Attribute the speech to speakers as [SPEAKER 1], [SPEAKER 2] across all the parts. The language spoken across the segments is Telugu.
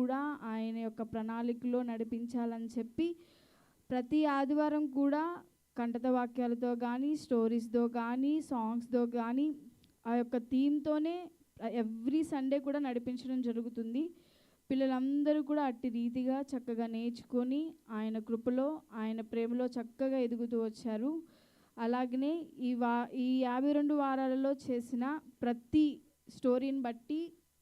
[SPEAKER 1] కూడా ఆయన యొక్క ప్రణాళికలో నడిపించాలని చెప్పి ప్రతి ఆదివారం కూడా కంటత వాక్యాలతో కానీ స్టోరీస్తో కానీ సాంగ్స్తో కానీ ఆ యొక్క థీమ్తోనే ఎవ్రీ సండే కూడా నడిపించడం జరుగుతుంది. పిల్లలందరూ కూడా అట్టి రీతిగా చక్కగా నేర్చుకొని ఆయన కృపలో ఆయన ప్రేమలో చక్కగా ఎదుగుతూ వచ్చారు. అలాగనే ఈ వా ఈ యాభై రెండు వారాలలో చేసిన ప్రతి స్టోరీని బట్టి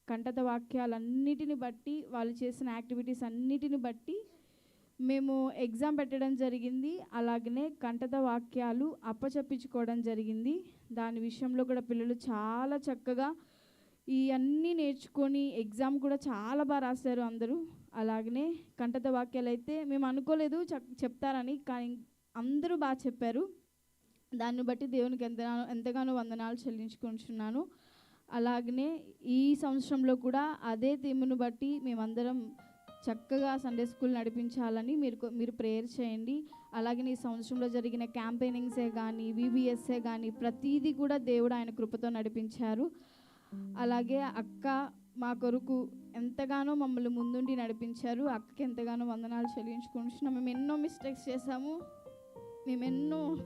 [SPEAKER 1] కంటత వాక్యాలన్నిటిని బట్టి వాళ్ళు చేసిన యాక్టివిటీస్ అన్నిటిని బట్టి మేము ఎగ్జామ్ పెట్టడం జరిగింది. అలాగనే కంటత వాక్యాలు అప్పచెప్పించుకోవడం జరిగింది. దాని విషయంలో కూడా పిల్లలు చాలా చక్కగా ఈ అన్నీ నేర్చుకొని ఎగ్జామ్ కూడా చాలా బాగా రాశారు అందరూ. అలాగనే కంటత వాక్యాలు అయితే మేము అనుకోలేదు చెప్- చెప్తారని కానీ అందరూ బాగా చెప్పారు. దాన్ని బట్టి దేవునికి ఎంతగానో ఎంతగానో వందనాలు చెల్లించుకుంటున్నాను. అలాగనే ఈ సంవత్సరంలో కూడా అదే థీమ్ను బట్టి మేమందరం చక్కగా సండే స్కూల్ నడిపించాలని మీరు మీరు ప్రేయర్ చేయండి. అలాగే ఈ సంవత్సరంలో జరిగిన క్యాంపెయినింగ్సే కానీ విబిఎస్ఏ కానీ ప్రతీది కూడా దేవుడు ఆయన కృపతో నడిపించారు. అలాగే అక్క మా కొరకు ఎంతగానో మమ్మల్ని ముందుండి నడిపించారు. అక్కకి ఎంతగానో వందనాలు చెల్లించుకుంటున్నాం. మేము ఎన్నో మిస్టేక్స్ చేసాము మేము ఎన్నో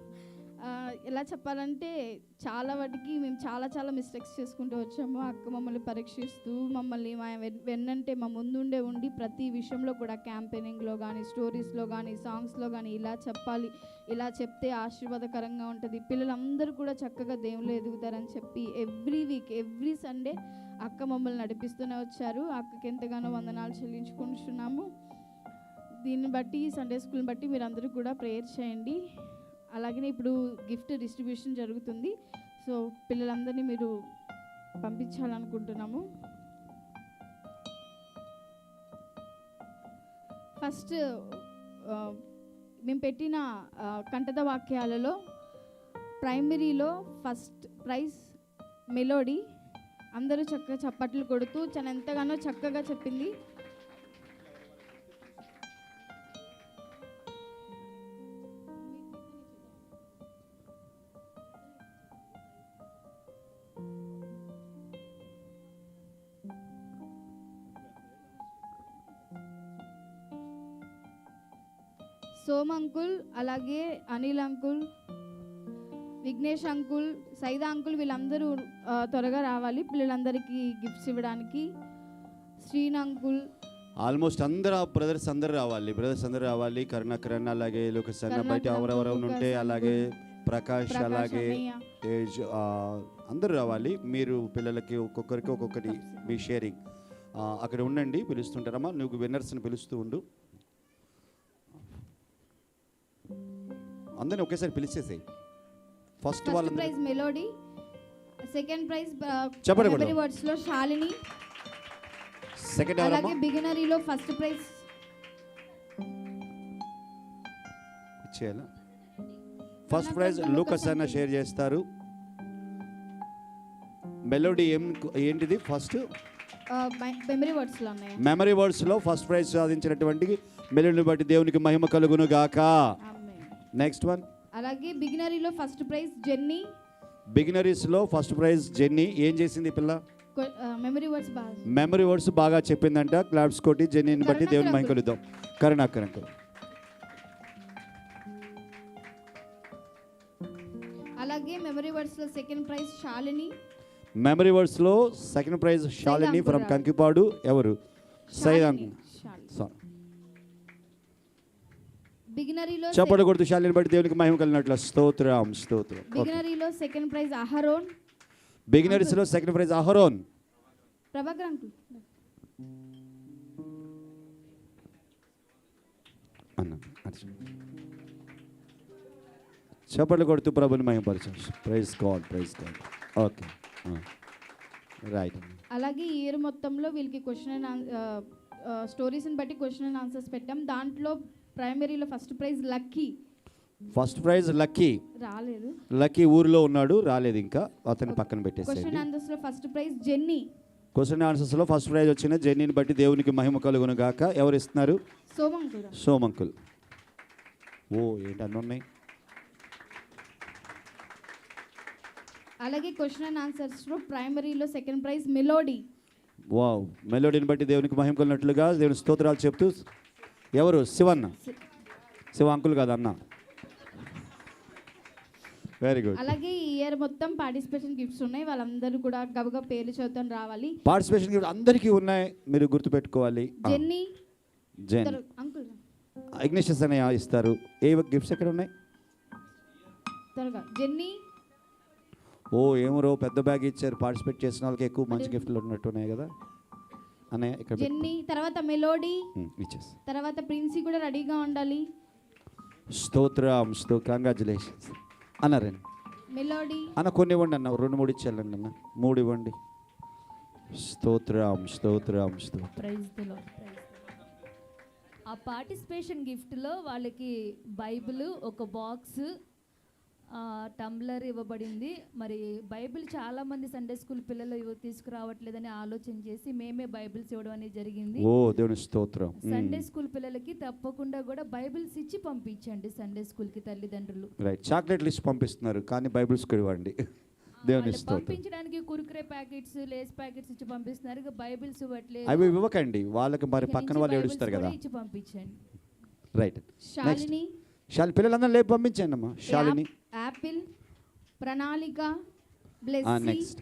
[SPEAKER 1] ఎలా చెప్పాలంటే చాలా వాటికి మేము చాలా చాలా మిస్టేక్స్ చేసుకుంటూ వచ్చాము. అక్క మమ్మల్ని పరీక్షిస్తూ మమ్మల్ని మా వెన్- వెన్నంటే మా ముందుండే ఉండి ప్రతి విషయంలో కూడా క్యాంపెయినింగ్లో కానీ స్టోరీస్లో కానీ సాంగ్స్లో కానీ ఇలా చెప్పాలి ఇలా చెప్తే ఆశీర్వాదకరంగా ఉంటుంది. పిల్లలందరూ కూడా చక్కగా దేవుళ్ళు ఎదుగుతారని చెప్పి ఎవ్రీ వీక్ ఎవ్రీ సండే అక్క మమ్మల్ని నడిపిస్తూనే వచ్చారు. అక్కకి ఎంతగానో వందనాలు చెల్లించుకుంటున్నాము. దీన్ని బట్టి సండే స్కూల్ని బట్టి మీరు అందరూ కూడా ప్రేయర్ చేయండి. అలాగనే ఇప్పుడు గిఫ్ట్ డిస్ట్రిబ్యూషన్ జరుగుతుంది. సో పిల్లలందరినీ మీరు పంపించాలనుకుంటున్నాము. ఫస్ట్ మేము పెట్టిన కంటద వాక్యాలలో ప్రైమరీలో ఫస్ట్ ప్రైజ్ మెలోడీ అందరూ చక్కగా చప్పట్లు కొడుతూ చాలా ఎంతగానో చక్కగా చెప్పింది. సోమ్ అంకుల్ అలాగే Anil uncle Vignesh uncle Saida uncle వీళ్ళందరూ త్వరగా రావాలి. పిల్లలందరికీ గిఫ్ట్స్ ఇవ్వడానికి. శ్రీన్ అంకుల్.
[SPEAKER 2] ఆల్మోస్ట్ అందరు బ్రదర్స్ అందరు రావాలి. బ్రదర్స్ అందరు రావాలి. కరుణాకరణ్ అలాగే లోకేష్ బయట ఎవరెవరు ఉంటే అలాగే ప్రకాష్ అలాగే. తేజ్ అందరూ రావాలి. మీరు పిల్లలకి ఒక్కొక్కరికి ఒక్కొక్కటి మీ షేరింగ్. అక్కడ ఉండండి పిలుస్తుంటారమ్మా. నువ్వు విన్నర్స్ని పిలుస్తూ ఉండు. అందరిని ఒకేసారి పిలిచేసేయి. ఫస్ట్ వాళ్ళందరూ
[SPEAKER 1] ప్రైజ్ మెలోడీ సెకండ్ ప్రైజ్
[SPEAKER 2] చెప్పండి
[SPEAKER 1] వర్డ్స్లో శాలిని
[SPEAKER 2] సెకండ్
[SPEAKER 1] అలాగే బిగినరీలో ఫస్ట్ ప్రైజ్
[SPEAKER 2] ఇచ్చేయాలా? ఫస్ట్ ప్రైజ్ లూకస్ అన్న షేర్ చేస్తారు. మెలోడీ ఏం ఏంటిది ఫస్ట్
[SPEAKER 1] మెమరీ వర్డ్స్లో ఉన్నాయి
[SPEAKER 2] మెమరీ వర్డ్స్లో ఫస్ట్ ప్రైజ్ సాధించినటువంటి మెలోడీని బట్టి దేవునికి మహిమ కలుగును గాక. నెక్స్ట్ వన్
[SPEAKER 1] అలాగే బిగినరీలో ఫస్ట్ ప్రైజ్ జెన్నీ.
[SPEAKER 2] బిగినరీస్లో ఫస్ట్ ప్రైజ్ జెన్నీ. ఏం చేసింది పిల్ల?
[SPEAKER 1] మెమరీ వర్డ్స్ బాగా.
[SPEAKER 2] మెమరీ వర్డ్స్ బాగా చెప్పిందంట. క్లాప్స్ కొట్టి జెన్నీని బట్టి దేవుని మహిమ కలుద్దాం కరుణాకర్ అంకుల్.
[SPEAKER 1] అలాగే మెమరీ వర్డ్స్లో second prize Shalini.
[SPEAKER 2] Memory వర్డ్స్లో second prize Shalini
[SPEAKER 1] uncle
[SPEAKER 2] from. Kankipadu. ఎవరు? సైద్
[SPEAKER 1] శాలిని. బిగినరీలో
[SPEAKER 2] చప్పటి కొడుతూ శాలిని బట్టి దేవునికి మహిమ కలిగినట్లు. స్తోత్రం స్తోత్రం.
[SPEAKER 1] బిగినరీలో second prize Aharon.
[SPEAKER 2] బిగినర్స్లో second prize Aharon.
[SPEAKER 1] Prabhakar uncle.
[SPEAKER 2] అన్న. చప్పట్లు కొడుతూ ప్రభుని మహిమపరచు. Praise God praise God okay right
[SPEAKER 1] అలాగే ఈ ఇయర్ మొత్తంలో వీళ్ళకి క్వశ్చన్ అండ్ స్టోరీస్ని బట్టి క్వశ్చన్ అండ్ ఆన్సర్స్ పెట్టాం. దాంట్లో ప్రైమరీలో first prize Lucky.
[SPEAKER 2] First prize Lucky.
[SPEAKER 1] రాలేదు.
[SPEAKER 2] లక్కీ ఊరిలో ఉన్నాడు రాలేదు ఇంకా. అతన్ని పక్కన
[SPEAKER 1] క్వశ్చన్
[SPEAKER 2] పెట్టేసేయండి
[SPEAKER 1] ఆన్సర్స్లో ఫస్ట్ ప్రైజ్ జెన్నీ.
[SPEAKER 2] క్వశ్చన్ ఆన్సర్స్లో ఫస్ట్ ప్రైజ్ వచ్చిన జెన్నీని బట్టి దేవునికి మహిమ కలుగును గాక. ఎవరు ఇస్తున్నారు?
[SPEAKER 1] సోమం కూడా
[SPEAKER 2] సోమంకుల్. ఓ ఏంటి అన్నీ ఉన్నాయి?
[SPEAKER 1] అలాగే క్వశ్చన్ అండ్ ఆన్సర్స్లో ప్రైమరీలో సెకండ్ ప్రైజ్ మెలోడీ.
[SPEAKER 2] వావ్. మెలోడీని బట్టి దేవునికి మహిమ కొలినట్లుగా దేవుని స్తోత్రాలు చెప్తూ ఎవరు? శివన్న. శివ అంకుల్ కాదు అన్న. వెరీ గుడ్
[SPEAKER 1] అలాగే ఈ ఇయర్ మొత్తం పార్టిసిపేషన్ గిఫ్ట్స్ ఉన్నాయి. వాళ్ళందరూ కూడా గబగబా పేర్లు చదువుతాను రావాలి.
[SPEAKER 2] పార్టిసిపేషన్ గిఫ్ట్ అందరికీ ఉన్నాయి. మీరు గుర్తుపెట్టుకోవాలి.
[SPEAKER 1] జెన్నీ.
[SPEAKER 2] జెన్.
[SPEAKER 1] అంకుల్.
[SPEAKER 2] ఇగ్నిషన్స్ అనే ఇస్తారు. ఏ గిఫ్ట్స్ ఎక్కడ ఉన్నాయి?
[SPEAKER 1] త్వరగా. జెన్నీ.
[SPEAKER 2] ఓ ఏమరో పెద్ద బ్యాగ్ ఇచ్చారు. పార్టిసిపేట్ చేసిన వాళ్ళకి ఎక్కువ మంచి గిఫ్ట్లు ఉన్నట్టు ఉన్నాయి కదా. అన్నయ్య ఇక్కడ.
[SPEAKER 1] జెన్నీ తర్వాత మెలోడీ
[SPEAKER 2] ఇచ్చేసి
[SPEAKER 1] తర్వాత ప్రిన్సీ కూడా రెడీగా ఉండాలి.
[SPEAKER 2] స్తోత్రం స్తో కంగ్రాచులేషన్స్ అన్నారండి
[SPEAKER 1] మెలోడీ.
[SPEAKER 2] అన్న కొన్ని ఇవ్వండి అన్న రెండు మూడు ఇచ్చేయాలండి అన్న. మూడు ఇవ్వండి. స్తోత్రం స్తోత్రం స్తోత్రం.
[SPEAKER 3] Praise the lord. ఆ పార్టిసిపేషన్ గిఫ్ట్లో వాళ్ళకి బైబిల్ ఒక బాక్స్ టంబ్లర్ ఇవ్వబడింది. మరి బైబిల్ చాలా మంది సండే స్కూల్ పిల్లలు తీసుకురావట్లేదని ఆలోచన చేసి మేమే బైబిల్స్ ఇవ్వడం అనేది జరిగింది.
[SPEAKER 2] ఓ దేవుని స్తోత్రం.
[SPEAKER 3] సండే స్కూల్ పిల్లలకి తప్పకుండా కూడా బైబిల్స్ ఇచ్చి పంపించండి సండే స్కూల్కి తల్లిదండ్రులు.
[SPEAKER 2] రైట్ చాక్లెట్లు ఇచ్చి పంపిస్తున్నారు కానీ బైబిల్స్ ఇవ్వండి. దేవుని
[SPEAKER 3] పంపించడానికి కురుకురే ప్యాకెట్స్ లేస్ ప్యాకెట్స్ ఇచ్చి పంపిస్తున్నారు. బైబిల్స్ ఇవ్వట్లేదు.
[SPEAKER 2] అవి ఇవ్వకండి. వాళ్ళకి మరి పక్కన వాళ్ళు ఏడుస్తారు కదా.
[SPEAKER 3] ఇచ్చి పంపించండి.
[SPEAKER 2] రైట్
[SPEAKER 1] శాలిని
[SPEAKER 2] శాలి పిల్లలందరూ లేపు పంపించండి అమ్మా. శాలిని
[SPEAKER 1] ప్రణాళిక
[SPEAKER 2] నెక్స్ట్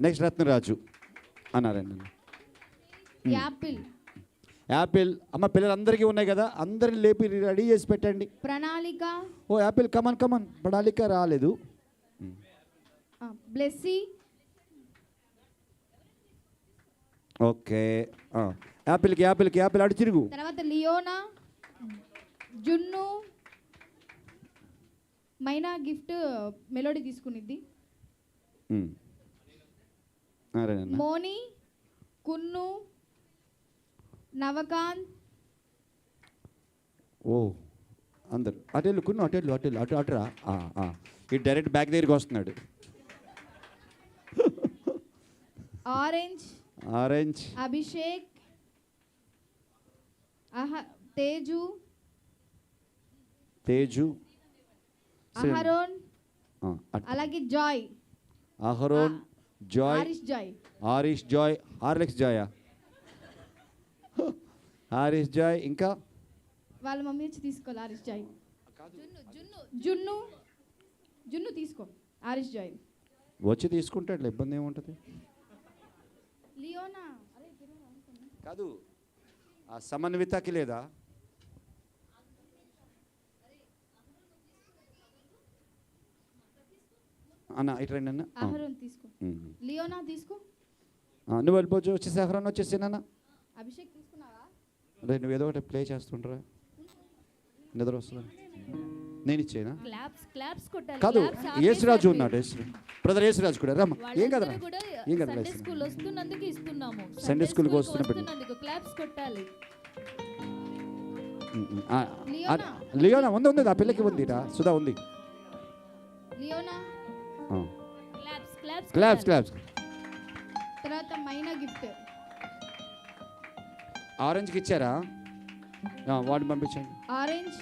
[SPEAKER 2] నెక్స్ట్ రత్నరాజు అన్నారండి.
[SPEAKER 1] యాపిల్.
[SPEAKER 2] యాపిల్. అమ్మ పిల్లలందరికీ ఉన్నాయి కదా అందరిని లేపి రెడీ చేసి పెట్టండి.
[SPEAKER 1] ప్రణాళిక.
[SPEAKER 2] ఓ Apple come on come on పడాలిక రాలేదు.
[SPEAKER 1] Blessy
[SPEAKER 2] okay. ఆ, యాపిల్కి యాపిల్కి యాపిల్ అటు తిరుగు.
[SPEAKER 1] తర్వాత లియోనా. జున్ను. మైనా గిఫ్ట్ మెలోడీ తీసుకునిద్ది. మోని కున్ను నవకాంత్.
[SPEAKER 2] ఓ అందరు. అటు వెళ్ళు కున్ను అటు వెళ్ళు అటు అటురా. ఈ డైరెక్ట్ బ్యాక్ దగ్గరికి వస్తున్నాడు.
[SPEAKER 1] Orange.
[SPEAKER 2] Orange.
[SPEAKER 1] Abhishek. Teju.
[SPEAKER 2] Teju.
[SPEAKER 1] Aaron
[SPEAKER 2] అటు.
[SPEAKER 1] అలాగే Joy
[SPEAKER 2] Aaron Joy
[SPEAKER 1] Aarish Joy
[SPEAKER 2] Aarish Joy Horlicks Jaya Harish Joy ఇంకా?
[SPEAKER 1] వాళ్ళ మమ్మీ వచ్చి తీసుకోవాలి ఆరిష్ జాయ్ జున్ను జున్ను తీసుకో ఆరిష్ జాయ్
[SPEAKER 2] వచ్చి తీసుకుంటాడు ఇబ్బంది ఏముంటుంది?
[SPEAKER 1] లియోనా.
[SPEAKER 2] కాదు ఆ సమన్వితకి లేదా? అన్న ఇటు రండి అన్న.
[SPEAKER 1] తీసుకో. లియోనా తీసుకో.
[SPEAKER 2] నువ్వు వెళ్ళిపోవచ్చు వచ్చేసి అహ్రాన్ వచ్చేసి నాన్న.
[SPEAKER 1] అభిషేక్ తీసుకున్నావా?
[SPEAKER 2] రే నువ్వు ఏదో ఒకటి ప్లే చేస్తుంటారా నిద్ర వస్తుందా? నేను ఇచ్చేనా? కాదు యేసురాజు ఉన్నాడు యేసు బ్రదర్ యేసురాజు కూడా రమ్మ. ఏం
[SPEAKER 3] కూడా
[SPEAKER 2] ఏం కదా
[SPEAKER 3] సండే స్కూల్ వస్తున్నందుకు ఇస్తున్నాము.
[SPEAKER 2] సండే స్కూల్కి వస్తున్న పిల్లలు.
[SPEAKER 3] వస్తున్నందుకు క్లాప్స్ కొట్టాలి.
[SPEAKER 1] లియోనా.
[SPEAKER 2] ఉంది ఉంది ఆ పిల్లకి ఉంది సుధా ఉంది.
[SPEAKER 1] Leona
[SPEAKER 3] claps claps
[SPEAKER 2] claps claps
[SPEAKER 1] తర్వాత మైనా గిఫ్ట్
[SPEAKER 2] ఆరెంజ్కి ఇచ్చారా? ఆ, వాడిని పంపించండి.
[SPEAKER 1] ఆరెంజ్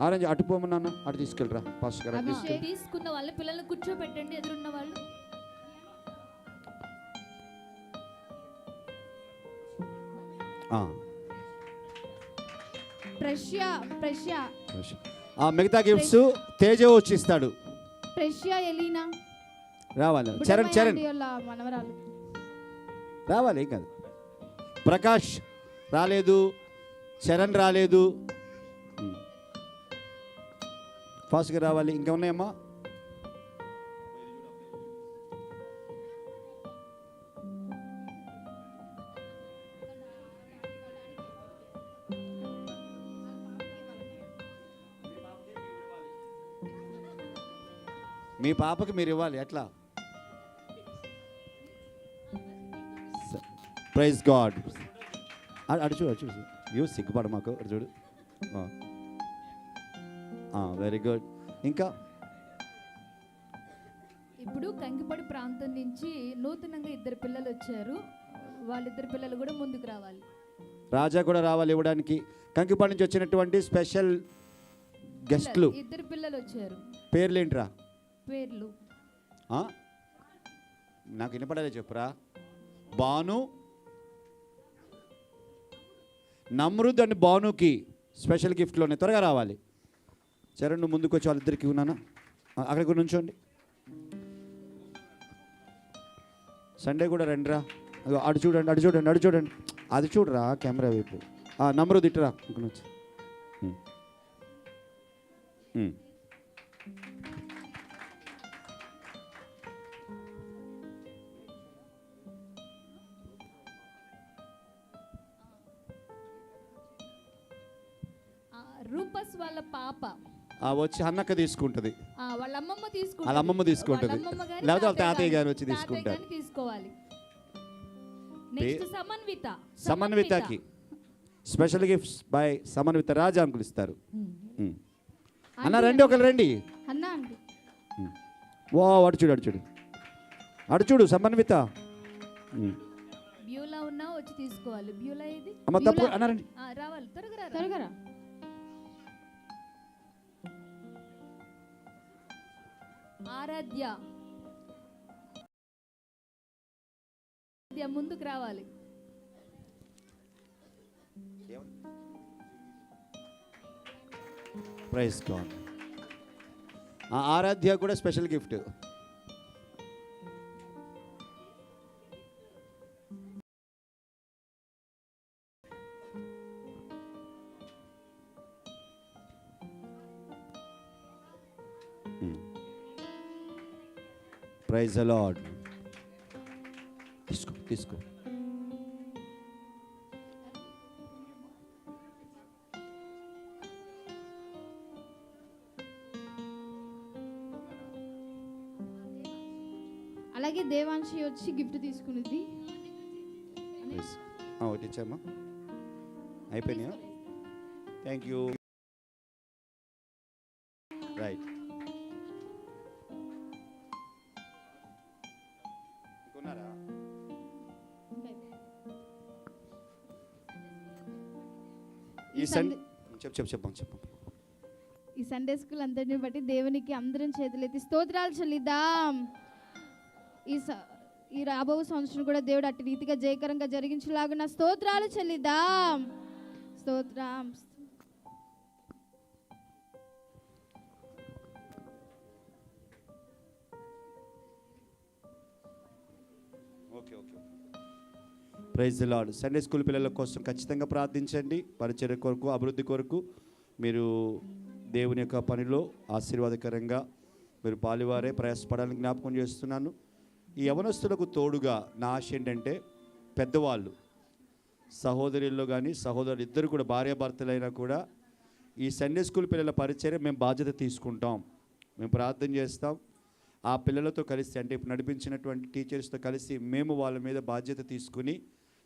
[SPEAKER 2] ఆరెంజ్ అటు పోమన్నాను అటు తీసుకెళ్ళరా? ఫస్ట్ గారు
[SPEAKER 3] తీసుకున్న వాళ్ళ పిల్లల్ని కూర్చోబెట్టండి ఎదురున్న వాళ్ళు.
[SPEAKER 2] ఆ,
[SPEAKER 1] ప్రెషియా ప్రెషియా
[SPEAKER 2] ఆ మిగతా గిఫ్ట్స్ తేజ వచ్చి ఇస్తాడు.
[SPEAKER 1] ప్రెషియా ఎలీనా
[SPEAKER 2] రావాలి. చరణ్ చరణ్. రావాలి ఏం కాదు. ప్రకాష్ రాలేదు చరణ్ రాలేదు. ఫాస్ట్గా రావాలి. ఇంకా ఉన్నాయమ్మా మీ పాపకి మీరు ఇవ్వాలి ఎట్లా? ప్రైజ్ గాడ్ అటు చూడు చూడు. యూ సిగ్గుపడ మాకు అటు చూడు. వెరీ గుడ్ ఇంకా?
[SPEAKER 3] ఇప్పుడు కంకిపడి ప్రాంతం నుంచి నూతనంగా ఇద్దరు పిల్లలు వచ్చారు. వాళ్ళిద్దరు పిల్లలు కూడా ముందుకు రావాలి.
[SPEAKER 2] రాజా కూడా రావాలి ఇవ్వడానికి. కంకిపాడు నుంచి వచ్చినటువంటి స్పెషల్ గెస్ట్లు
[SPEAKER 3] ఇద్దరు పిల్లలు వచ్చారు. పేర్లు.
[SPEAKER 2] ఆ? నాకు వినపడలే చెప్పురా. బాను నమ్రుద్ అండ్ భానుకి స్పెషల్ గిఫ్ట్లోనే త్వరగా రావాలి. చరణ్ నువ్వు ముందుకు వచ్చి వాళ్ళిద్దరికి ఉన్నానా? అక్కడికి నుంచోండి. సండే కూడా రండిరా. అదిగో అటు చూడండి అటు చూడండి అటు చూడండి. అది చూడరా కెమెరా వైపు? నమ్రుద్ ఇటురా ఇక్కడ నుంచి.
[SPEAKER 3] రూపస్ వాళ్ళ పాప.
[SPEAKER 2] ఆ, వచ్చి అన్నక్క తీసుకుంటుంది.
[SPEAKER 3] ఆ, వాళ్ళ అమ్మమ్మ తీసుకుంటుంది.
[SPEAKER 2] వాళ్ళ అమ్మమ్మ తీసుకుంటది. లేకపోతే వాళ్ళ తాతయ్య గారు వచ్చి
[SPEAKER 3] తాతయ్య
[SPEAKER 2] తీసుకుంటారు.
[SPEAKER 3] తీసుకోవాలి. Next Samanvitha.
[SPEAKER 2] సమన్వితకి special gifts by Samanvitha Raja uncle ఇస్తారు ఉమ్. అన్న రండి ఒకరు రండి.
[SPEAKER 1] అన్నా అండి.
[SPEAKER 2] వా అటు చూడు అటు చూడు. అటు చూడు సమన్విత.
[SPEAKER 3] బ్యూలా ఉన్నా వచ్చి తీసుకోవాలి. బ్యూలా ఇది
[SPEAKER 2] అమ్మ తప్పు అన్నారండి
[SPEAKER 3] ఆ, రావాలి. త్వరగా.
[SPEAKER 1] త్వరగా
[SPEAKER 3] ఆరాధ్య. ఆరాధ్య ముందుకు రావాలి.
[SPEAKER 2] ప్రైజ్ ఆరాధ్య కూడా స్పెషల్ గిఫ్ట్ ప్రైజ్ అలాడ్ తీసుకో తీసుకో
[SPEAKER 1] అలాగే దేవాంశి వచ్చి గిఫ్ట్ తీసుకునేది.
[SPEAKER 2] ఒకటి ఇచ్చామా అయిపోయినాయా? థ్యాంక్ యూ ఈ సన్ చెప్పు చెప్పు చెప్పు చెప్పు.
[SPEAKER 1] ఈ సండే స్కూల్ అందరిని బట్టి దేవునికి అందరం చేతులెత్తి స్తోత్రాలు చెల్లిద్దాం. ఈ ఈ రాబో సంవత్సరం కూడా దేవుడు అట్టి రీతిగా జయకరంగా జరిగించలాగున్న స్తోత్రాలు చెల్లిద్దాం. స్తోత్రం.
[SPEAKER 2] Okay okay. Praise lord Sunday school పిల్లల కోసం ఖచ్చితంగా ప్రార్థించండి. పరిచర్య కొరకు అభివృద్ధి కొరకు మీరు దేవుని యొక్క పనిలో ఆశీర్వాదకరంగా మీరు పాలివారే. ప్రయాసపడాలని జ్ఞాపకం చేస్తున్నాను. ఈ యవనస్తులకు తోడుగా నా ఆశ ఏంటంటే పెద్దవాళ్ళు సహోదరుల్లో కానీ సహోదరులు ఇద్దరు కూడా భార్యాభర్తలైనా కూడా ఈ సండే స్కూల్ పిల్లల పరిచర్య మేము బాధ్యత తీసుకుంటాం. మేము ప్రార్థన చేస్తాం. ఆ పిల్లలతో కలిసి అంటే ఇప్పుడు నడిపించినటువంటి టీచర్స్తో కలిసి మేము వాళ్ళ మీద బాధ్యత తీసుకుని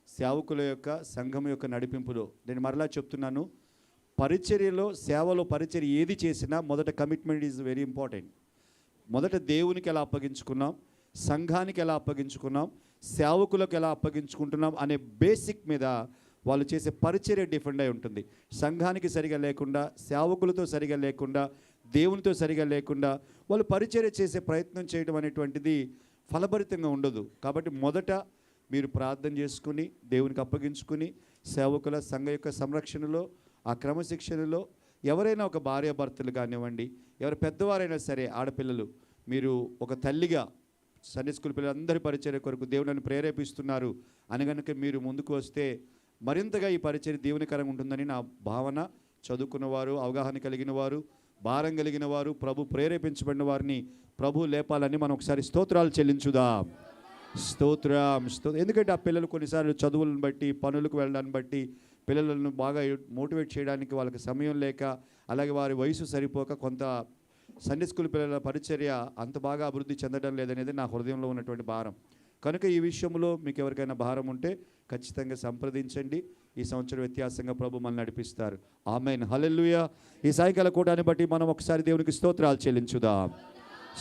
[SPEAKER 2] సేవకుల యొక్క సంఘం యొక్క నడిపింపులో నేను మరలా చెప్తున్నాను పరిచర్యలో సేవలో పరిచర్య ఏది చేసినా మొదట కమిట్మెంట్ ఈజ్ వెరీ ఇంపార్టెంట్ మొదట దేవునికి ఎలా అప్పగించుకున్నాం సంఘానికి ఎలా అప్పగించుకున్నాం సేవకులకు ఎలా అప్పగించుకుంటున్నాం అనే బేసిక్ మీద వాళ్ళు చేసే పరిచర్య డిఫెండ్ అయి ఉంటుంది. సంఘానికి సరిగా లేకుండా సేవకులతో సరిగా లేకుండా దేవునితో సరిగా లేకుండా వాళ్ళు పరిచర్య చేసే ప్రయత్నం చేయడం అనేటువంటిది ఫలభరితంగా ఉండదు. కాబట్టి మొదట మీరు ప్రార్థన చేసుకుని దేవునికి అప్పగించుకుని సేవకుల సంఘ యొక్క సంరక్షణలో ఆ క్రమశిక్షణలో ఎవరైనా ఒక భార్యాభర్తలు కానివ్వండి ఎవరు పెద్దవారైనా సరే ఆడపిల్లలు మీరు ఒక తల్లిగా సండే స్కూల్ పిల్లలందరి పరిచర్య కొరకు దేవుని ప్రేరేపిస్తున్నారు అని కనుక మీరు ముందుకు వస్తే మరింతగా ఈ పరిచర్య దేవునికరంగా ఉంటుందని నా భావన. చదువుకున్నవారు అవగాహన కలిగిన వారు భారం కలిగిన వారు ప్రభు ప్రేరేపించబడిన వారిని ప్రభు లేపాలని మనం ఒకసారి స్తోత్రాలు చెల్లించుదాం. స్తోత్రం స్తో ఎందుకంటే ఆ పిల్లలు కొన్నిసార్లు చదువులను బట్టి పనులకు వెళ్ళడాన్ని బట్టి పిల్లలను బాగా మోటివేట్ చేయడానికి వాళ్ళకి సమయం లేక అలాగే వారి వయసు సరిపోక కొంత సండే స్కూల్ పిల్లల పరిచర్య అంత బాగా అభివృద్ధి చెందడం లేదనేది నా హృదయంలో ఉన్నటువంటి భారం. కనుక ఈ విషయంలో మీకు ఎవరికైనా భారం ఉంటే ఖచ్చితంగా సంప్రదించండి. ఈ సంవత్సరం వ్యత్యాసంగా ప్రభు మనల్ని నడిపిస్తారు. ఆమెన్. హలెల్లుయ. ఈ సాయంకాల కూటాన్ని బట్టి మనం ఒకసారి దేవునికి స్తోత్రాలు చెల్లించుదాం.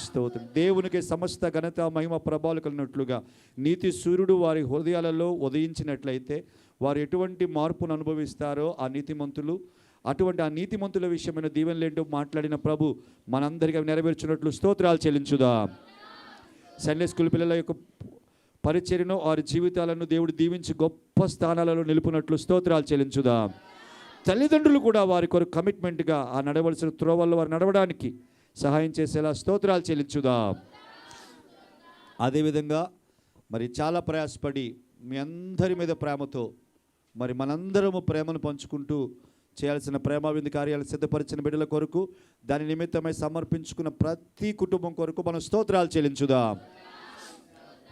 [SPEAKER 2] స్తోత్రం. దేవునికి సమస్త ఘనత మహిమ ప్రభావాలు కలిగినట్లుగా నీతి సూర్యుడు వారి హృదయాలలో ఉదయించినట్లయితే వారు ఎటువంటి మార్పును అనుభవిస్తారో ఆ నీతిమంతులు అటువంటి ఆ నీతిమంతుల విషయమైన దీవెనలేంటో మాట్లాడిన ప్రభు మనందరికీ నెరవేర్చినట్లు స్తోత్రాలు చెల్లించుదా. సండే స్కూల్ పిల్లల యొక్క పరిచర్యను వారి జీవితాలను దేవుడు దీవించి గొప్ప స్థానాలలో నిలుపునట్లు స్తోత్రాలు చెల్లించుదాం. తల్లిదండ్రులు కూడా వారి కొరకు కమిట్మెంట్గా ఆ నడవలసిన త్రోవల్లో వారు నడవడానికి సహాయం చేసేలా స్తోత్రాలు చెల్లించుదాం. అదేవిధంగా మరి చాలా ప్రయాసపడి మీ అందరి మీద ప్రేమతో మరి మనందరము ప్రేమను పంచుకుంటూ చేయాల్సిన ప్రేమావింది కార్యాలు సిద్ధపరిచిన బిడ్డల కొరకు దాని నిమిత్తమై సమర్పించుకున్న ప్రతి కుటుంబం కొరకు మనం స్తోత్రాలు చెల్లించుదాం.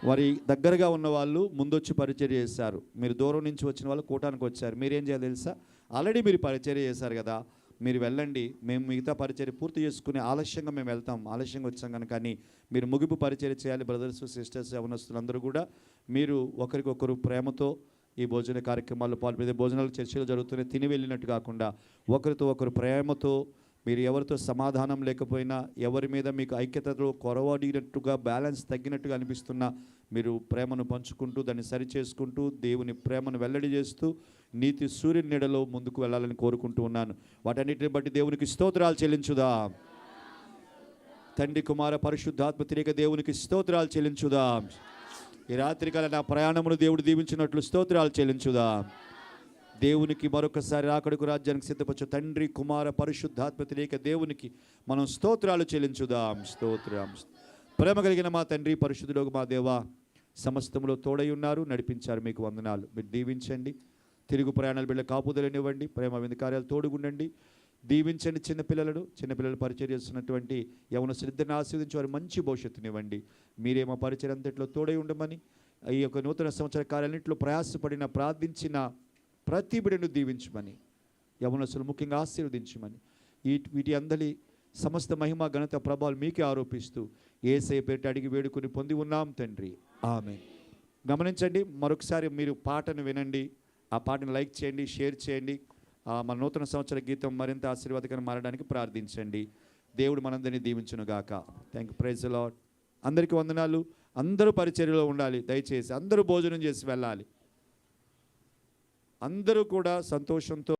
[SPEAKER 2] వారి దగ్గరగా ఉన్న వాళ్ళు ముందొచ్చి పరిచయం చేశారు. మీరు దూరం నుంచి వచ్చిన వాళ్ళు కూటానికి వచ్చారు. మీరేం చేయాలి తెలుసా? ఆల్రెడీ మీరు పరిచయం చేశారు కదా. మీరు వెళ్ళండి. మేము మిగతా పరిచయం పూర్తి చేసుకుని ఆలస్యంగా మేము వెళ్తాం. ఆలస్యంగా వచ్చాం కనుక కానీ మీరు ముగింపు పరిచయం చేయాలి. బ్రదర్స్ సిస్టర్స్ యవనస్తులు అందరూ కూడా మీరు ఒకరికొకరు ప్రేమతో ఈ భోజన కార్యక్రమాల్లో పాల్పడే భోజనాలు చర్చలు జరుగుతున్నాయి. తిని వెళ్ళినట్టు కాకుండా ఒకరితో ఒకరు ప్రేమతో మీరు ఎవరితో సమాధానం లేకపోయినా ఎవరి మీద మీకు ఐక్యతలో కొరవడినట్టుగా బ్యాలెన్స్ తగ్గినట్టుగా అనిపిస్తున్నా మీరు ప్రేమను పంచుకుంటూ దాన్ని సరి చేసుకుంటూ దేవుని ప్రేమను వెల్లడి చేస్తూ నీతి సూర్యుని నీడలో ముందుకు వెళ్ళాలని కోరుకుంటూ ఉన్నాను. వాటన్నిటిని బట్టి దేవునికి స్తోత్రాలు చెల్లించుదా. తండ్రి కుమార పరిశుద్ధాత్మతిరేక దేవునికి స్తోత్రాలు చెల్లించుదా. ఈ రాత్రికాల నా ప్రయాణమును దేవుడు దీవించినట్లు స్తోత్రాలు చెల్లించుదా. దేవునికి మరొకసారి రాకడుకు రాజ్యానికి సిద్ధపరచు తండ్రి కుమార పరిశుద్ధాత్మ తెలియక దేవునికి మనం స్తోత్రాలు చెల్లించుదాం. స్తోత్రం. ప్రేమ కలిగిన మా తండ్రి పరిశుద్ధులకు మా దేవ సమస్తములో తోడై ఉన్నారు నడిపించారు మీకు వందనాలు. మీరు దీవించండి. తిరుగు ప్రయాణాలు బిడ్డ కాపుదలనివ్వండి. ప్రేమ విందు కార్యాలు తోడుగుండండి. దీవించండి చిన్నపిల్లలను చిన్నపిల్లలు పరిచయం చేస్తున్నటువంటి యవన శ్రద్ధను ఆస్వాదించి వారు మంచి భవిష్యత్తునివ్వండి. మీరేమో పరిచయం అంతట్లో తోడై ఉండమని ఈ యొక్క నూతన సంవత్సర కార్యాలన్నింటిలో ప్రయాసపడిన ప్రార్థించిన ప్రతి బిడ్డను దీవించమని యవనసులు ముఖ్యంగా ఆశీర్వదించమని ఈ వీటి అందరి సమస్త మహిమ ఘనత ప్రభావాలు మీకే ఆరోపిస్తూ ఏసై పేరిట అడిగి వేడుకొని పొంది ఉన్నాం తండ్రి. ఆమె గమనించండి మరొకసారి మీరు పాటను వినండి ఆ పాటను లైక్ చేయండి షేర్ చేయండి మన నూతన సంవత్సర గీతం మరింత ఆశీర్వాదకరం మారడానికి ప్రార్థించండి. దేవుడు మనందరినీ దీవించునుగాక థ్యాంక్ యూ ప్రైజ్ లాడ్ అందరికీ వందనాలు. అందరూ పరిచర్యలో ఉండాలి దయచేసి అందరూ భోజనం చేసి వెళ్ళాలి. అందరూ కూడా సంతోషంతో